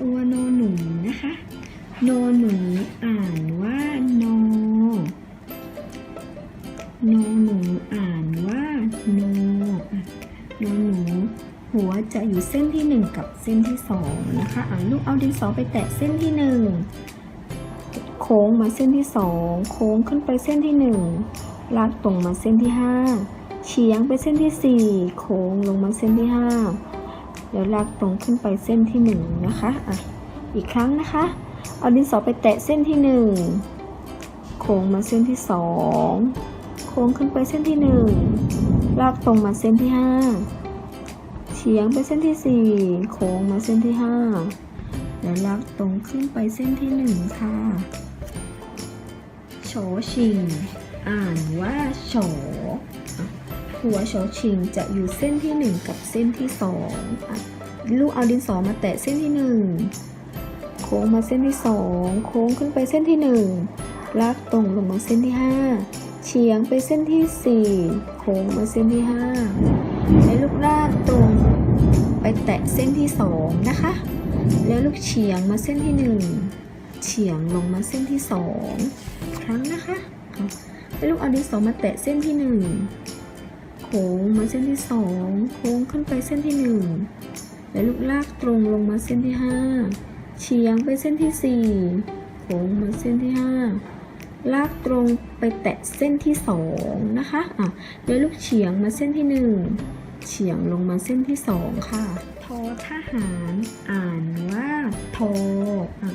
ตัวโนหนูนะคะ โนหนูอ่านว่าโน โนหนูอ่านว่าโนโนหนูหัวจะอยู่เส้นที่หนึ่งกับเส้นที่สองนะคะอะลูกเอาดินสอไปแตะเส้นที่หนึ่งโค้งมาเส้นที่สองโค้งขึ้นไปเส้นที่หนึ่งลากตรงมาเส้นที่ห้าเฉียงไปเส้นที่สี่โค้งลงมาเส้นที่ห้า แล้วลากตรงขึ้นไปเส้นที่หนึ่งนะคะอะอีกครั้งนะคะ เอาดินสอไปแตะเส้นที่หนึ่งโค้งมาเส้นที่สองโค้งขึ้นไปเส้นที่หนึ่งลากตรงมาเส้นที่ห้าเฉียงไปเส้นที่สี่โค้งมาเส้นที่ห้าแล้วลากตรงขึ้นไปเส้นที่หนึ่งค่ะโฉชิง อ่านว่าโฉหัวโฉชิงจะอยู่เส้นที่หนึ่งกับเส้นที่สองอะ ลูกเอาดินสอมาแตะเส้นที่หนึ่งโค้งมาเส้นที่สองโค้งขึ้นไปเส้นที่หนึ่งลากตรงลงมาเส้นที่ห้าเฉียงไปเส้นที่สี่โค้งมาเส้นที่ห้าแล้วลูกลากตรงไปแตะเส้นที่สองนะคะ แล้วลูกเฉียงมาเส้นที่หนึ่งเฉียงลงมาเส้นที่สองครั้งนะคะอะแล้วลูกเอาดินสอมาแตะเส้นที่หนึ่งโค้งมาเส้นที่สองโค้งขึ้นไปเส้นที่หนึ่ง แล้วลูกลากตรงลงมาเส้นที่ห้าเฉียงไปเส้นที่สี่โค้งมาเส้นที่ห้าลากตรงไปแตะเส้นที่สองนะคะอะแล้วลูกเฉียงมาเส้นที่หนึ่งเฉียงลงมาเส้นที่สองค่ะทอทหารอ่านว่าทออะ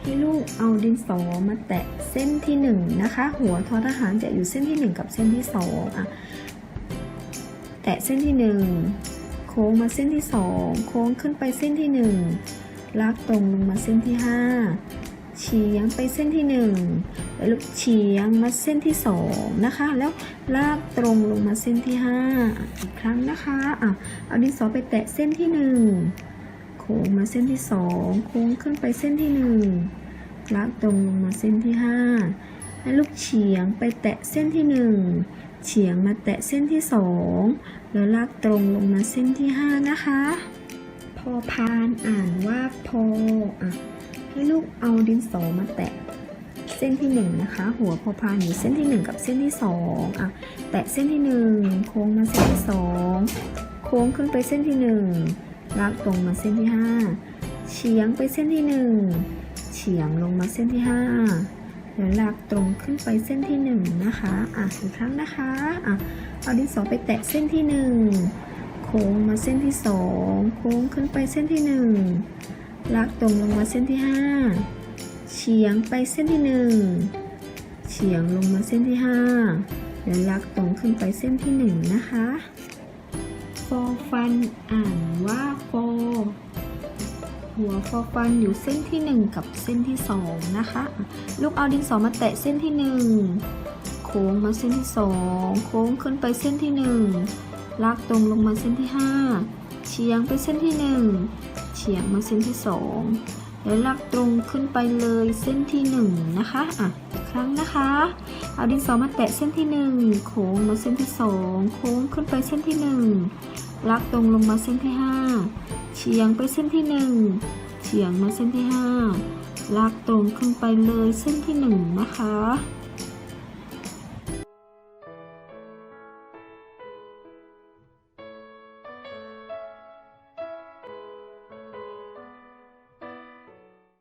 ให้ลูกเอาดินสอมาแตะเส้นที่หนึ่งนะคะ หัวทอทหารจะอยู่เส้นที่หนึ่งกับเส้นที่สองอะแตะเส้นที่หนึ่ง ค้งมาเส้นที่สองโค้งขึ้นไปเส้นที่หนึ่งลากตรงลงมาเส้นที่ห้าเฉียงไปเส้นที่หนึ่งแล้วลูกเฉียงมาเส้นที่สองนะคะ แล้วลากตรงลงมาเส้นที่ห้าอีกครั้งนะคะอะเอาดินสอไปแตะเส้นที่หนึ่งโค้งมาเส้นที่สองโค้งขึ้นไปเส้นที่หนึ่งลากตรงลงมาเส้นที่ห้าแล้วลูกเฉียงไปแตะเส้นที่หนึ่ง เฉียงมาแตะเส้นที่สองแล้วลากตรงลงมาเส้นที่ห้านะคะ พอพานอ่านว่าพออะให้ลูกเอาดินสอมาแตะเส้นที่หนึ่งนะคะ หัวพอพานอยู่เส้นที่หนึ่งกับเส้นที่สองอะแตะเส้นที่หนึ่งโค้งมาเส้นที่สองโค้งขึ้นไปเส้นที่หนึ่งลากตรงมาเส้นที่ห้าเฉียงไปเส้นที่หนึ่งเฉียงลงมาเส้นที่ห้า แล้วลากตรงขึ้นไปเส้นที่หนึ่งนะคะ อะอีกครั้งนะคะ อะ เอาดินสอไปแตะเส้นที่หนึ่งโค้งมาเส้นที่สองโค้งขึ้นไปเส้นที่หนึ่งลากตรงลงมาเส้นที่ห้าเฉียงไปเส้นที่หนึ่งเฉียงลงมาเส้นที่ห้าแล้วลากตรงขึ้นไปเส้นที่หนึ่งนะคะ ฟอฟันอ่านว่าฟอ หัวฟอฟันอยู่เส้นที่หนึ่งกับเส้นที่สองนะคะ ลูกเอาดินสอมาแตะเส้นที่หนึ่งโค้งมาเส้นที่สองโค้งขึ้นไปเส้นที่หนึ่งลากตรงลงมาเส้นที่ห้าเฉียงไปเส้นที่หนึ่งเฉียงมาเส้นที่สองแล้วลากตรงขึ้นไปเลยเส้นที่หนึ่งนะคะอะครั้งนะคะ เอาดินสอมาแตะเส้นที่หนึ่งโค้งมาเส้นที่สองโค้งขึ้นไปเส้นที่หนึ่งลากตรงลงมาเส้นที่ห้า เฉียงไปเส้นที่หนึ่งเฉียงมาเส้นที่ห้าลากตรงขึ้นไปเลยเส้นที่หนึ่งนะคะ